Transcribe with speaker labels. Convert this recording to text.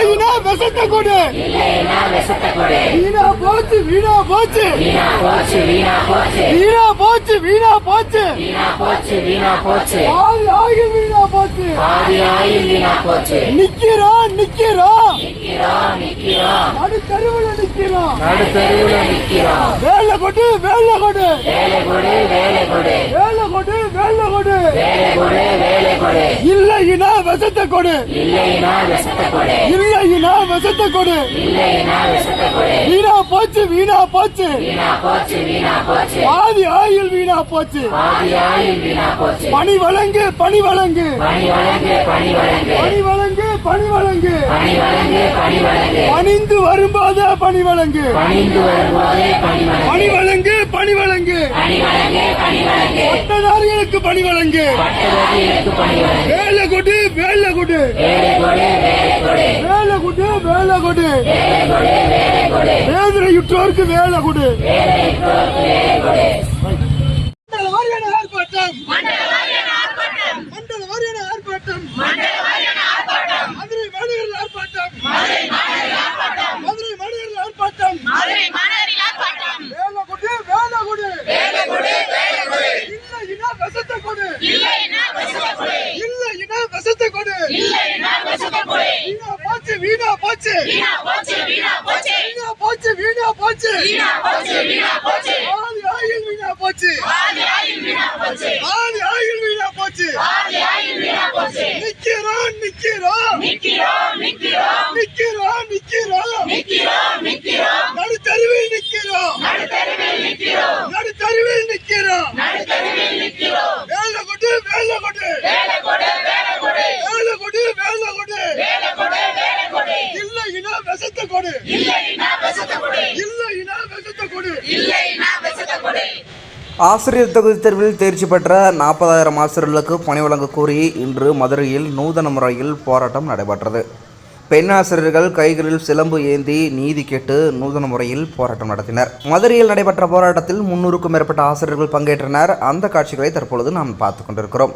Speaker 1: விஷத்தை கொடு
Speaker 2: இல்லைன்னா விஷத்தை கொடு.
Speaker 1: வீணா போச்சு வீணா போச்சு.
Speaker 2: வீணா போச்சு வீணா போச்சு.
Speaker 1: வீணா போச்சு வீணா போச்சு
Speaker 2: வீணா போச்சு வீணா போச்சு
Speaker 1: ஆதி ஆகி வீணா போச்சு.
Speaker 2: பாதி ஆயில் வீணா போச்சு
Speaker 1: நிக்கிறோம் நிக்கிறோம்
Speaker 2: நிக்கிறோம் நிக்கிறோம்
Speaker 1: நடு தெருவுல நிக்கிறோம்
Speaker 2: நடு தெருவுல நிக்கிறோம்
Speaker 1: வேலை கொடு வேலை கொடு.
Speaker 2: வேலை கொடு வேலை கொடு.
Speaker 1: வேலை கொடு வேலை கொடு.
Speaker 2: வேலை கொடு வேலை கொடு.
Speaker 1: இல்லைன்னா விஷத்தை கொடு.
Speaker 2: இல்லைன்னா விஷத்தை கொடு
Speaker 1: விசத்த கொடு வீணா போச்சு வீணா போச்சு.
Speaker 2: பாதி ஆயுள் வீணா போச்சு.
Speaker 1: பணி வழங்கு பணி வழங்கு.
Speaker 2: பணி வழங்கு பணி வழங்கு.
Speaker 1: பணிந்து வரும்போது பணி வழங்கு.
Speaker 2: பணி வழங்கு
Speaker 1: பணி வழங்கு. பட்டதாரிகளுக்கு பணி வழங்கு. வேலை கொடு வேலை கொடு.
Speaker 2: வேலை கொடு.
Speaker 1: வேதனையுற்றோருக்கு வேலை கொடு. வீணா போச்சு. வீணா போச்சு வீணா போச்சு. வீணா போச்சு ஆதி ஆயில் வீணா போச்சு. ஆதி ஆயில் வீணா போச்சு. நிக்கிறோம் நிக்கிறோம். நிக்கிறோம் நிக்கிறோம். நடு தெருவில் நிக்கிறோம் நடு தெருவில் நிக்கிறோம். வேலை கொடு வேலை கொடு வேலை கொடு வேலை கொடு இல்லைன்னா விஷத்தை கொடு. இல்லைன்னா விஷத்தை கொடு.
Speaker 3: ஆசிரியர் தகுதி தேர்வில் தேர்ச்சி பெற்ற நாற்பதாயிரம் ஆசிரியர்களுக்கு பணி வழங்க கோரி இன்று மதுரையில் நூதன முறையில் போராட்டம் நடைபெற்றது. பெண் ஆசிரியர்கள் கைகளில் சிலம்பு ஏந்தி நீதி கேட்டு நூதன முறையில் போராட்டம் நடத்தினர். மதுரையில் நடைபெற்ற போராட்டத்தில் முன்னூறுக்கும் மேற்பட்ட ஆசிரியர்கள் பங்கேற்றனர். அந்த காட்சிகளை தற்பொழுது நாம் பார்த்து கொண்டிருக்கிறோம்.